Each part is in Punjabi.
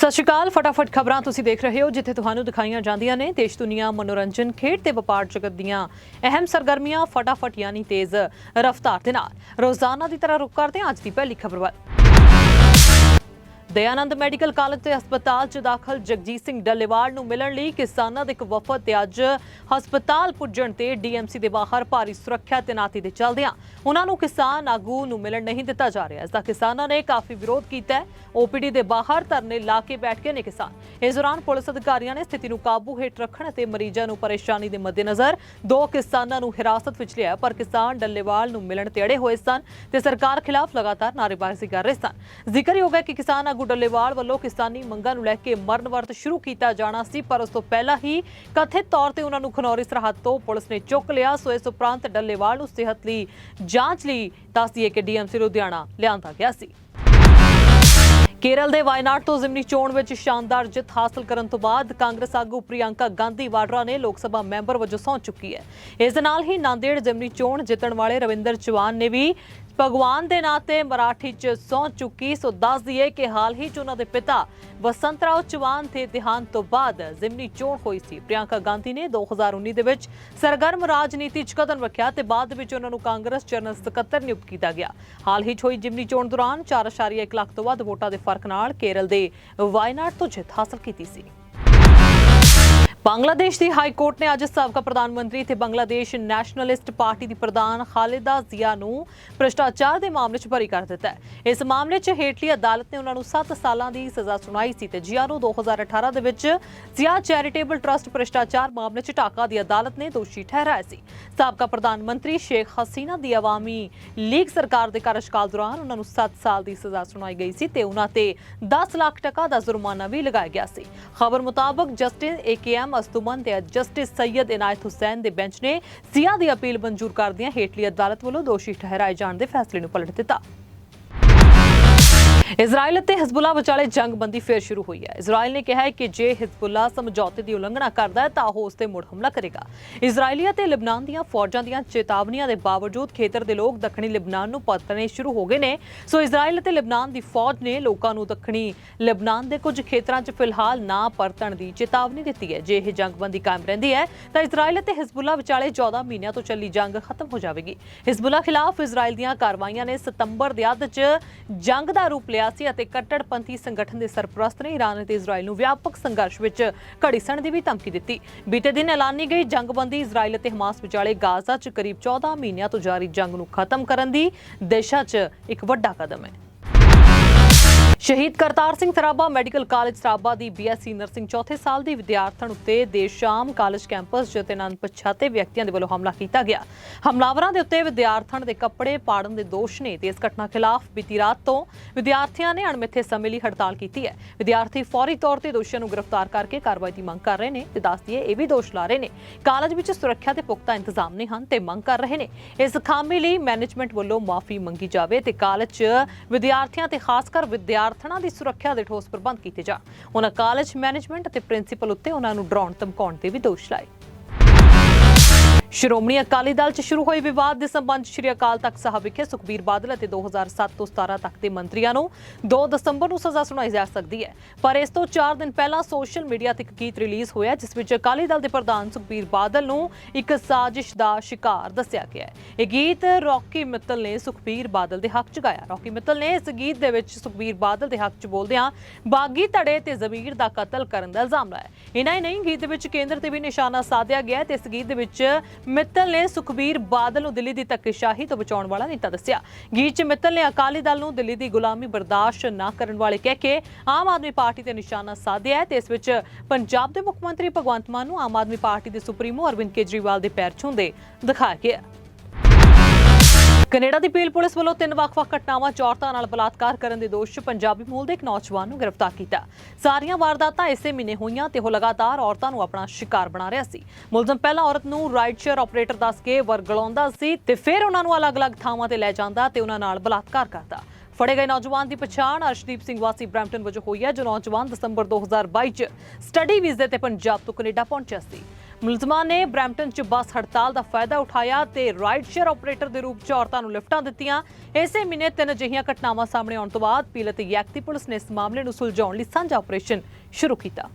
ਸਤਿ ਸ਼੍ਰੀ ਅਕਾਲ, ਫਟਾਫਟ ਖਬਰਾਂ ਤੁਸੀਂ ਦੇਖ ਰਹੇ ਹੋ, ਜਿੱਥੇ ਤੁਹਾਨੂੰ ਦਿਖਾਈਆਂ ਜਾਂਦੀਆਂ ਨੇ ਦੇਸ਼ ਦੁਨੀਆ ਮਨੋਰੰਜਨ ਖੇਡ ਤੇ ਵਪਾਰ ਜਗਤ ਦੀਆਂ ਅਹਿਮ ਸਰਗਰਮੀਆਂ ਫਟਾਫਟ ਯਾਨੀ ਤੇਜ਼ ਰਫ਼ਤਾਰ ਦੇ ਨਾਲ। ਰੋਜ਼ਾਨਾ ਦੀ ਤਰ੍ਹਾਂ ਰੁਕ ਕਰਦੇ ਹਾਂ, ਅੱਜ ਦੀ ਪਹਿਲੀ ਖਬਰ ਵੱਲ। ਦਇਆਨੰਦ ਮੈਡੀਕਲ ਕਾਲਜ ਤੇ ਹਸਪਤਾਲ 'ਚ ਦਾਖਲ ਜਗਜੀਤ ਸਿੰਘ ਡੱਲੇਵਾਲ ਨੂੰ ਮਿਲਣ ਲਈ ਕਿਸਾਨਾਂ ਦੇ ਇੱਕ ਵਫਦ ਤੇ ਅੱਜ ਹਸਪਤਾਲ ਪੁੱਜਣ ਤੇ ਡੀਐਮਸੀ ਦੇ ਬਾਹਰ ਭਾਰੀ ਸੁਰੱਖਿਆ ਤੈਨਾਤੀ ਦੇ ਚੱਲਦਿਆਂ ਉਹਨਾਂ ਨੂੰ ਕਿਸਾਨ ਆਗੂ ਨੂੰ ਮਿਲਣ ਨਹੀਂ ਦਿੱਤਾ ਜਾ ਰਿਹਾ। ਇਸ ਦਾ ਕਿਸਾਨਾਂ ਨੇ ਕਾਫੀ ਵਿਰੋਧ ਕੀਤਾ ਓਪੀਡੀ ਦੇ ਬਾਹਰ ਧਰਨੇ ਲਾ ਕੇ ਬੈਠ ਗਏ ਨੇ ਕਿਸਾਨ। ਇਸ ਦੌਰਾਨ ਪੁਲਿਸ ਅਧਿਕਾਰੀਆਂ ਨੇ ਸਥਿਤੀ ਨੂੰ ਕਾਬੂ ਹੇਠ ਰੱਖਣ ਅਤੇ ਮਰੀਜ਼ਾਂ ਨੂੰ ਪਰੇਸ਼ਾਨੀ ਦੇ ਮੱਦੇਨਜ਼ਰ ਦੋ ਕਿਸਾਨਾਂ ਨੂੰ ਹਿਰਾਸਤ ਵਿੱਚ ਲਿਆ ਪਰ ਕਿਸਾਨ ਡੱਲੇਵਾਲ ਨੂੰ ਮਿਲਣ ਤੇ ਅੜੇ ਹੋਏ ਸਨ ਤੇ ਸਰਕਾਰ ਖਿਲਾਫ ਲਗਾਤਾਰ ਨਾਅਰੇਬਾਜ਼ੀ ਕਰ ਰਹੇ ਸਨ। ਜ਼ਿਕਰਯੋਗ ਹੈ ਕਿ ਕਿਸਾਨ ਆਗੂ ਡੱਲੇਵਾਲ ਵੱਲੋਂ ਕਿਸਾਨੀ ਮੰਗਾਂ ਨੂੰ ਲੈ ਕੇ ਮਰਨ ਵਰਤ ਸ਼ੁਰੂ ਕੀਤਾ ਜਾਣਾ ਸੀ, ਪਰ ਉਸ ਤੋਂ ਪਹਿਲਾਂ ਹੀ ਕਥਿਤ ਤੌਰ ਤੇ ਉਹਨਾਂ ਨੂੰ ਖਨੌਰੀ ਸਰਹੱਦ ਤੋਂ ਪੁਲਿਸ ਨੇ ਚੁੱਕ ਲਿਆ। ਸੋ ਇਸ ਉਪਰੰਤ ਡੱਲੇਵਾਲ ਨੂੰ ਸਿਹਤ ਲਈ ਜਾਂਚ ਲਈ ਦੱਸ ਕਿ ਡੀਐਮਸੀ ਲੁਧਿਆਣਾ ਲਿਆਂਦਾ ਗਿਆ ਸੀ। ਕੇਰਲ ਦੇ ਵਾਇਨਾਡ ਤੋਂ ਜ਼ਿਮਨੀ ਚੋਣ ਵਿੱਚ ਸ਼ਾਨਦਾਰ ਜਿੱਤ ਹਾਸਲ ਕਰਨ ਤੋਂ ਬਾਅਦ ਕਾਂਗਰਸ ਆਗੂ ਪ੍ਰਿਯੰਕਾ ਗਾਂਧੀ ਵਾਡਰਾ ਨੇ ਲੋਕ ਸਭਾ ਮੈਂਬਰ ਵਜੋਂ ਸਹੁੰ ਚੁੱਕੀ ਹੈ। ਇਸ ਦੇ ਨਾਲ ਹੀ ਨਾਂਦੇੜ ਜ਼ਿਮਨੀ ਚੋਣ ਜਿੱਤਣ ਵਾਲੇ ਰਵਿੰਦਰ ਚੌਹਾਨ ਨੇ ਵੀ ਭਗਵਾਨ ਦੇ ਨਾਂ ਤੇ ਮਰਾਠੀ ਚ ਸਹੁੰ ਚੁੱਕੀ, ਸੋ ਦੱਸ ਦਈਏ ਕਿ ਹਾਲ ਹੀ ਚ ਉਹਨਾਂ ਦੇ ਪਿਤਾ ਵਸੰਤਰਾਓ ਚੌਹਾਨ ਦੇ ਦੇਹਾਂਤ ਤੋਂ ਬਾਅਦ ਜ਼ਿਮਨੀ ਚੋਣ ਹੋਈ ਸੀ। ਪ੍ਰਿਯੰਕਾ ਗਾਂਧੀ ਨੇ 2019 ਦੇ ਵਿੱਚ ਸਰਗਰਮ ਰਾਜਨੀਤੀ ਚ ਕਦਮ ਰੱਖਿਆ ਤੇ ਬਾਅਦ ਵਿੱਚ ਉਹਨਾਂ ਨੂੰ ਕਾਂਗਰਸ ਜਨਰਲ ਸਕੱਤਰ ਨਿਯੁਕਤ ਕੀਤਾ ਗਿਆ। ਹਾਲ ਹੀ ਚ ਹੋਈ ਜ਼ਿਮਨੀ ਚੋਣ ਦੌਰਾਨ 4.1 ਲੱਖ ਤੋਂ ਵੱਧ ਵੋਟਾਂ ਦੇ ਫ਼ਰਕ ਨਾਲ ਕੇਰਲ ਦੇ ਵਾਇਨਾਡ ਤੋਂ ਜਿੱਤ ਹਾਸਲ ਕੀਤੀ ਸੀ। ਬੰਗਲਾਦੇਸ਼ ਦੀ ਹਾਈ ਕੋਰਟ ਨੇ ਅੱਜ ਸਾਬਕਾ ਪ੍ਰਧਾਨ ਮੰਤਰੀ ਤੇ ਬੰਗਲਾਦੇਸ਼ ਨੈਸ਼ਨਲਿਸਟ ਪਾਰਟੀ ਦੀ ਪ੍ਰਧਾਨ ਖਾਲਿਦਾ ਜ਼ਿਆ ਨੂੰ ਭ੍ਰਿਸ਼ਟਾਚਾਰ ਦੇ ਮਾਮਲੇ 'ਚ ਬਰੀ ਕਰ ਦਿੱਤਾ ਹੈ। ਇਸ ਮਾਮਲੇ 'ਚ ਹੇਠਲੀ ਅਦਾਲਤ ਨੇ ਉਹਨਾਂ ਨੂੰ 7 ਸਾਲਾਂ ਦੀ ਸਜ਼ਾ ਸੁਣਾਈ ਸੀ ਤੇ ਜ਼ਿਆ ਨੂੰ 2018 ਦੇ ਵਿੱਚ ਜ਼ਿਆ ਚੈਰੀਟੇਬਲ ਟਰਸਟ ਭ੍ਰਿਸ਼ਟਾਚਾਰ ਮਾਮਲੇ 'ਚ ਢਾਕਾ ਦੀ ਅਦਾਲਤ ਨੇ ਦੋਸ਼ੀ ਠਹਿਰਾਇਆ ਸੀ। ਸਾਬਕਾ ਪ੍ਰਧਾਨ ਮੰਤਰੀ ਸ਼ੇਖ ਹਸੀਨਾ ਦੀ ਆਵਾਮੀ ਲੀਗ ਸਰਕਾਰ ਦੇ ਕਾਰਜਕਾਲ ਦੌਰਾਨ ਉਹਨਾਂ ਨੂੰ 7 ਸਾਲ ਦੀ ਸਜ਼ਾ ਸੁਣਾਈ ਗਈ ਸੀ ਤੇ ਉਹਨਾਂ ਤੇ 10 ਲੱਖ ਟਕਾ ਦਾ ਜੁਰਮਾਨਾ ਵੀ ਲਗਾਇਆ ਗਿਆ ਸੀ। ਖਬਰ ਮੁਤਾਬਕ ਜਸਟਿਸ ਏਕੇਐਮ ਅਸਤੂਮਨ ਤੇ ਜਸਟਿਸ ਸੈਯਦ ਇਨਾਇਤ ਹੁਸੈਨ ਦੇ ਬੈਂਚ ਨੇ ਜ਼ਿਆ ਦੀ ਅਪੀਲ ਮਨਜ਼ੂਰ ਕਰਦਿਆਂ ਹੇਠਲੀ ਅਦਾਲਤ ਵੱਲੋਂ ਦੋਸ਼ੀ ਠਹਿਰਾਏ ਜਾਣ ਦੇ ਫੈਸਲੇ ਨੂੰ ਪਲਟ ਦਿੱਤਾ। ਇਜ਼ਰਾਈਲ ਅਤੇ ਹਿਜ਼ਬੁੱਲਾ ਵਿਚਾਲੇ ਜੰਗਬੰਦੀ ਫੇਰ ਸ਼ੁਰੂ ਹੋਈ ਹੈ। ਇਜ਼ਰਾਈਲ ਨੇ ਕਿਹਾ ਹੈ ਕਿ ਜੇ ਹਿਜ਼ਬੁੱਲਾ ਸਮਝੌਤੇ ਦੀ ਉਲੰਘਣਾ ਕਰਦਾ ਹੈ, ਤਾਂ ਉਹ ਉਸ ਤੇ ਮੁੜ ਹਮਲਾ ਕਰੇਗਾ। ਇਜ਼ਰਾਈਲੀ ਅਤੇ ਲਿਬਨਾਨ ਦੀਆਂ ਫੌਜਾਂ ਦੀਆਂ ਚੇਤਾਵਨੀਆਂ ਦੇ ਬਾਵਜੂਦ ਖੇਤਰ ਦੇ ਲੋਕ ਦੱਖਣੀ ਲਿਬਨਾਨ ਨੂੰ ਪਰਤਣੇ ਸ਼ੁਰੂ ਹੋ ਗਏ ਨੇ। ਸੋ ਇਜ਼ਰਾਈਲ ਅਤੇ ਲਿਬਨਾਨ ਦੀ ਫੌਜ ਨੇ ਲੋਕਾਂ ਨੂੰ ਦੱਖਣੀ ਲਿਬਨਾਨ ਦੇ ਕੁਝ ਖੇਤਰਾਂ 'ਚ ਫਿਲਹਾਲ ਨਾ ਪਰਤਣ ਦੀ ਚੇਤਾਵਨੀ ਦਿੱਤੀ ਹੈ। ਜੇ ਇਹ ਜੰਗਬੰਦੀ ਕਾਇਮ ਰਹਿੰਦੀ ਹੈ, ਤਾਂ ਇਜ਼ਰਾਈਲ ਅਤੇ ਹਿਜ਼ਬੁੱਲਾ ਵਿਚਾਲੇ 14 ਮਹੀਨਿਆਂ ਤੋਂ ਚੱਲੀ ਜੰਗ ਖਤਮ ਹੋ ਜਾਵੇਗੀ। ਹਿਜ਼ਬੁੱਲਾ ਖਿਲਾਫ ਇਜ਼ਰਾਈਲ ਦੀਆਂ ਕਾਰਵਾਈਆਂ ਨੇ ਸਤੰਬਰ ਦੇ ਅੱਧ 'ਚ ਜੰਗ ਦਾ ਰੂਪ ਲਿਆ ਸੀ ਅਤੇ ਕੱਟੜਪੰਥੀ ਸੰਗਠਨ ਦੇ ਸਰਪ੍ਰਸਤ ਨੇ ਈਰਾਨ ਅਤੇ ਇਜ਼ਰਾਈਲ ਨੂੰ ਵਿਆਪਕ ਸੰਘਰਸ਼ ਵਿੱਚ ਘੜੀਸਣ ਦੀ ਵੀ ਧਮਕੀ ਦਿੱਤੀ। ਬੀਤੇ ਦਿਨ ਐਲਾਨੀ ਗਈ ਜੰਗਬੰਦੀ ਇਜ਼ਰਾਈਲ ਅਤੇ ਹਮਾਸ ਵਿਚਾਲੇ ਗਾਜ਼ਾ 'ਚ ਕਰੀਬ 14 ਮਹੀਨਿਆਂ ਤੋਂ ਜਾਰੀ ਜੰਗ ਨੂੰ ਖਤਮ ਕਰਨ ਦੀ, ਦਿਸ਼ਾ 'ਚ ਇੱਕ ਵੱਡਾ ਕਦਮ ਹੈ। ਸ਼ਹੀਦ ਕਰਤਾਰ ਸਿੰਘ ਸਰਾਭਾ ਮੈਡੀਕਲ ਕਾਲਜ ਸਰਾਭਾ ਦੀ ਬੀਐਸਸੀ ਨਰਸਿੰਗ ਚੌਥੇ ਸਾਲ ਦੀ ਵਿਦਿਆਰਥਣ ਉੱਤੇ ਦੇਰ ਸ਼ਾਮ ਕਾਲਜ ਕੈਂਪਸ 'ਚ ਤਿੰਨ ਅਣਪਛਾਤੇ ਵਿਅਕਤੀਆਂ ਦੇ ਵੱਲੋਂ ਹਮਲਾ ਕੀਤਾ ਗਿਆ। ਹਮਲਾਵਰਾਂ ਦੇ ਉੱਤੇ ਵਿਦਿਆਰਥਣ ਦੇ ਕੱਪੜੇ ਪਾੜਨ ਦੇ ਦੋਸ਼ ਨੇ ਤੇ ਇਸ ਘਟਨਾ ਖਿਲਾਫ ਬੀਤੀ ਰਾਤ ਤੋਂ ਵਿਦਿਆਰਥੀਆਂ ਨੇ ਅਣਮਿੱਥੇ ਸਮੇਂ ਲਈ ਹੜਤਾਲ ਕੀਤੀ ਹੈ। ਵਿਦਿਆਰਥੀ ਫੌਰੀ ਤੌਰ ਤੇ ਦੋਸ਼ੀਆਂ ਨੂੰ ਗ੍ਰਿਫਤਾਰ ਕਰਕੇ ਕਾਰਵਾਈ ਦੀ ਮੰਗ ਕਰ ਰਹੇ ਨੇ ਤੇ ਦੱਸ ਦਈਏ ਇਹ ਵੀ ਦੋਸ਼ ਲਾ ਰਹੇ ਨੇ। ਕਾਲਜ ਵਿੱਚ ਸੁਰੱਖਿਆ ਦੇ ਪੁਖਤਾ ਇੰਤਜ਼ਾਮ ਨਹੀਂ ਹਨ ਤੇ ਮੰਗ ਕਰ ਰਹੇ ਨੇ। ਇਸ ਖਾਮੀ ਲਈ ਮੈਨੇਜਮੈਂਟ ਵੱਲੋਂ ਮਾਫੀ ਮੰਗੀ ਜਾਵੇ ਤੇ ਕਾਲਜ 'ਚ ਵਿਦਿਆਰਥੀਆਂ ਤੇ ਖਾਸ ਕਰ ਵਿਦਿਆਰਥਣਾਂ ਦੀ ਸੁਰੱਖਿਆ ਦੇ ਠੋਸ ਪ੍ਰਬੰਧ ਕੀਤੇ ਜਾਣ। ਉਹਨਾਂ ਕਾਲਜ ਮੈਨੇਜਮੈਂਟ ਅਤੇ ਪ੍ਰਿੰਸੀਪਲ ਉੱਤੇ ਉਹਨਾਂ ਨੂੰ ਡਰਾਉਣ, ਧਮਕਾਉਣ ਦੇ ਵੀ ਦੋਸ਼ ਲਾਏ। ਸ਼੍ਰੋਮਣੀ ਅਕਾਲੀ ਦਲ 'ਚ ਸ਼ੁਰੂ ਹੋਏ ਵਿਵਾਦ ਦੇ ਸੰਬੰਧ 'ਚ ਸ਼੍ਰੀ ਅਕਾਲ ਤਖਤ ਸਾਹਿਬ ਵਿਖੇ ਸੁਖਬੀਰ ਬਾਦਲ ਅਤੇ 2007 ਤੋਂ 17 ਤੱਕ ਦੇ ਮੰਤਰੀਆਂ ਨੂੰ 2 ਦਸੰਬਰ ਨੂੰ ਸਜ਼ਾ ਸੁਣਾਈ ਜਾ ਸਕਦੀ ਹੈ। ਪਰ ਇਸ ਤੋਂ 4 ਦਿਨ ਪਹਿਲਾਂ ਸੋਸ਼ਲ ਮੀਡੀਆ ਤੇ ਇੱਕ ਗੀਤ ਰਿਲੀਜ਼ ਹੋਇਆ, ਜਿਸ ਵਿੱਚ ਅਕਾਲੀ ਦਲ ਦੇ ਪ੍ਰਧਾਨ ਸੁਖਬੀਰ ਬਾਦਲ ਨੂੰ ਇੱਕ ਸਾਜ਼ਿਸ਼ ਦਾ ਸ਼ਿਕਾਰ ਦੱਸਿਆ ਗਿਆ ਹੈ। ਇਹ ਗੀਤ ਰੌਕੀ ਮਿੱਤਲ ਨੇ ਸੁਖਬੀਰ ਬਾਦਲ ਦੇ ਹੱਕ 'ਚ ਗਾਇਆ। ਰੌਕੀ ਮਿੱਤਲ ਨੇ ਇਸ ਗੀਤ ਦੇ ਵਿੱਚ ਸੁਖਬੀਰ ਬਾਦਲ ਦੇ ਹੱਕ 'ਚ ਬੋਲਦਿਆਂ ਬਾਗੀ ਧੜੇ ਤੇ ਜ਼ਮੀਰ ਦਾ ਕਤਲ ਕਰਨ ਦਾ ਇਲਜ਼ਾਮ ਲਾਇਆ। ਇਹਨਾਂ ਹੀ ਨਹੀਂ, ਗੀਤ ਦੇ ਵਿੱਚ ਕੇਂਦਰ ਤੇ ਵੀ ਨਿਸ਼ਾਨਾ ਸਾਧਿਆ ਗਿਆ ਤੇ ਇਸ ਗੀਤ ਦੇ ਵਿੱਚ ਮਿੱਤਲ ਨੇ ਸੁਖਬੀਰ ਬਾਦਲ ਨੂੰ ਦਿੱਲੀ ਦੀ ਧੱਕੇਸ਼ਾਹੀ ਤੋਂ ਬਚਾਉਣ ਵਾਲਾ ਨੇਤਾ ਦੱਸਿਆ। ਗੀਤ 'ਚ ਮਿੱਤਲ ਨੇ ਅਕਾਲੀ ਦਲ ਨੂੰ ਦਿੱਲੀ ਦੀ ਗੁਲਾਮੀ ਬਰਦਾਸ਼ਤ ਨਾ ਕਰਨ ਵਾਲੇ ਕਹਿ ਕੇ ਆਮ ਆਦਮੀ ਪਾਰਟੀ ਤੇ ਨਿਸ਼ਾਨਾ ਸਾਧਿਆ ਤੇ ਇਸ ਵਿੱਚ ਪੰਜਾਬ ਦੇ ਮੁੱਖ ਮੰਤਰੀ ਭਗਵੰਤ ਮਾਨ ਨੂੰ ਆਮ ਆਦਮੀ ਪਾਰਟੀ ਦੇ ਸੁਪਰੀਮੋ ਅਰਵਿੰਦ ਕੇਜਰੀਵਾਲ ਦੇ ਪੈਰ ਛੂੰਹਦੇ ਦਿਖਾਇਆ ਗਿਆ। ਕੈਨੇਡਾ ਦੀ ਪੀਲ ਪੁਲਿਸ ਵੱਲੋਂ ਤਿੰਨ ਵੱਖ-ਵੱਖ ਘਟਨਾਵਾਂ 'ਚ ਔਰਤਾਂ ਨਾਲ ਬਲਾਤਕਾਰ ਕਰਨ ਦੇ ਦੋਸ਼ 'ਚ ਪੰਜਾਬੀ ਮੂਲ ਦੇ ਇੱਕ ਨੌਜਵਾਨ ਨੂੰ ਗ੍ਰਿਫਤਾਰ ਕੀਤਾ। ਸਾਰੀਆਂ ਵਾਰਦਾਤਾਂ ਇਸੇ ਮਹੀਨੇ ਹੋਈਆਂ ਤੇ ਉਹ ਲਗਾਤਾਰ ਔਰਤਾਂ ਨੂੰ ਆਪਣਾ ਸ਼ਿਕਾਰ ਬਣਾ ਰਿਹਾ ਸੀ। ਮੁਲਜ਼ਮ ਪਹਿਲਾਂ ਔਰਤ ਨੂੰ ਰਾਈਡ ਸ਼ੇਅਰ ਆਪਰੇਟਰ ਦੱਸ ਕੇ ਵਰਗਲਾਉਂਦਾ ਸੀ ਤੇ ਫਿਰ ਉਹਨਾਂ ਨੂੰ ਅਲੱਗ-ਅਲੱਗ ਥਾਵਾਂ ਤੇ ਲੈ ਜਾਂਦਾ ਤੇ ਉਹਨਾਂ ਨਾਲ ਬਲਾਤਕਾਰ ਕਰਦਾ। ਫੜੇ ਗਏ ਨੌਜਵਾਨ ਦੀ ਪਛਾਣ ਅਰਸ਼ਦੀਪ ਸਿੰਘ ਵਾਸੀ ਬ੍ਰੈਂਪਟਨ ਵਜੋਂ ਹੋਈ ਹੈ, ਜੋ ਨੌਜਵਾਨ ਦਸੰਬਰ 2022 ਚ ਸਟੱਡੀ ਵੀਜ਼ੇ ਤੇ ਪੰਜਾਬ ਤੋਂ ਕੈਨੇਡਾ ਪਹੁੰਚਿਆ ਸੀ। ਮੁਲਜ਼ਮਾਂ ਨੇ ਬਰੈਂਪਟਨ 'ਚ ਬੱਸ ਹੜਤਾਲ ਦਾ ਫਾਇਦਾ ਉਠਾਇਆ ਤੇ ਰਾਈਡ ਸ਼ੇਅਰ ਆਪਰੇਟਰ ਦੇ ਰੂਪ 'ਚ ਔਰਤਾਂ ਨੂੰ ਲਿਫਟਾਂ ਦਿੱਤੀਆਂ। ਇਸੇ ਮਹੀਨੇ ਤਿੰਨ ਅਜਿਹੀਆਂ ਘਟਨਾਵਾਂ ਸਾਹਮਣੇ ਆਉਣ ਤੋਂ ਬਾਅਦ ਪੀਲਤ ਯੈਕਤੀ ਪੁਲਿਸ ਨੇ ਇਸ ਮਾਮਲੇ ਨੂੰ ਸੁਲਝਾਉਣ ਲਈ ਸਾਂਝਾ ਆਪਰੇਸ਼ਨ ਸ਼ੁਰੂ ਕੀਤਾ।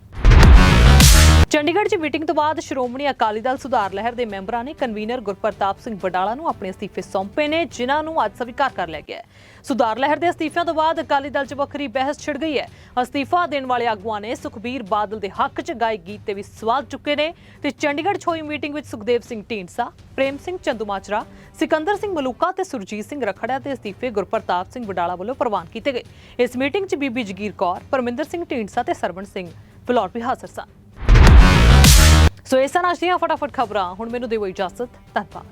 ਚੰਡੀਗੜ੍ਹ 'ਚ ਮੀਟਿੰਗ ਤੋਂ ਬਾਅਦ ਸ਼੍ਰੋਮਣੀ ਅਕਾਲੀ ਦਲ ਸੁਧਾਰ ਲਹਿਰ ਦੇ ਮੈਂਬਰਾਂ ਨੇ ਕਨਵੀਨਰ ਗੁਰਪ੍ਰਤਾਪ ਸਿੰਘ ਬਡਾਲਾ ਨੂੰ ਆਪਣੇ ਅਸਤੀਫੇ ਸੌਂਪੇ ਨੇ, ਜਿਨ੍ਹਾਂ ਨੂੰ ਅੱਜ ਸਵੀਕਾਰ ਕਰ ਲਿਆ ਗਿਆ ਸੁਧਾਰ ਲਹਿਰ ਦੇ ਅਸਤੀਫਿਆਂ ਤੋਂ ਬਾਅਦ ਅਕਾਲੀ ਦਲ 'ਚ ਵੱਖਰੀ ਬਹਿਸ ਛਿੜ ਗਈ ਹੈ। ਅਸਤੀਫਾ ਦੇਣ ਵਾਲੇ ਆਗੂਆਂ ਨੇ ਸੁਖਬੀਰ ਬਾਦਲ ਦੇ ਹੱਕ 'ਚ ਗਾਏ ਗੀਤ ਤੇ ਵੀ ਸਵਾਲ ਚੁੱਕੇ ਨੇ ਤੇ ਚੰਡੀਗੜ੍ਹ 'ਚ ਹੋਈ ਮੀਟਿੰਗ ਵਿੱਚ ਸੁਖਦੇਵ ਸਿੰਘ ਢੀਂਡਸਾ, ਪ੍ਰੇਮ ਸਿੰਘ ਚੰਦੂਮਾਚਰਾ ਸਿਕੰਦਰ ਸਿੰਘ ਮਲੂਕਾ ਤੇ ਸੁਰਜੀਤ ਸਿੰਘ ਰਖੜਿਆ ਦੇ ਅਸਤੀਫੇ ਗੁਰਪ੍ਰਤਾਪ ਸਿੰਘ ਬਡਾਲਾ ਵੱਲੋਂ ਪ੍ਰਵਾਨ ਕੀਤੇ ਗਏ। ਇਸ ਮੀਟਿੰਗ 'ਚ ਬੀਬੀ ਜਗੀਰ ਕੌਰ, ਪਰਮਿੰਦਰ ਸਿੰਘ ਢੀਂਡਸਾ ਤੇ ਸਰਵਣ ਸਿੰਘ, ਫਿਲੌਰ ਵੀ ਹਾਜ਼ਰ ਸਨ। ਸੋ ਇਸ ਤਰ੍ਹਾਂ ਅੱਜ ਦੀਆਂ ਫਟਾਫਟ ਖਬਰਾਂ ਹੁਣ ਮੈਨੂੰ ਦਿਓ ਇਜਾਜ਼ਤ ਧੰਨਵਾਦ।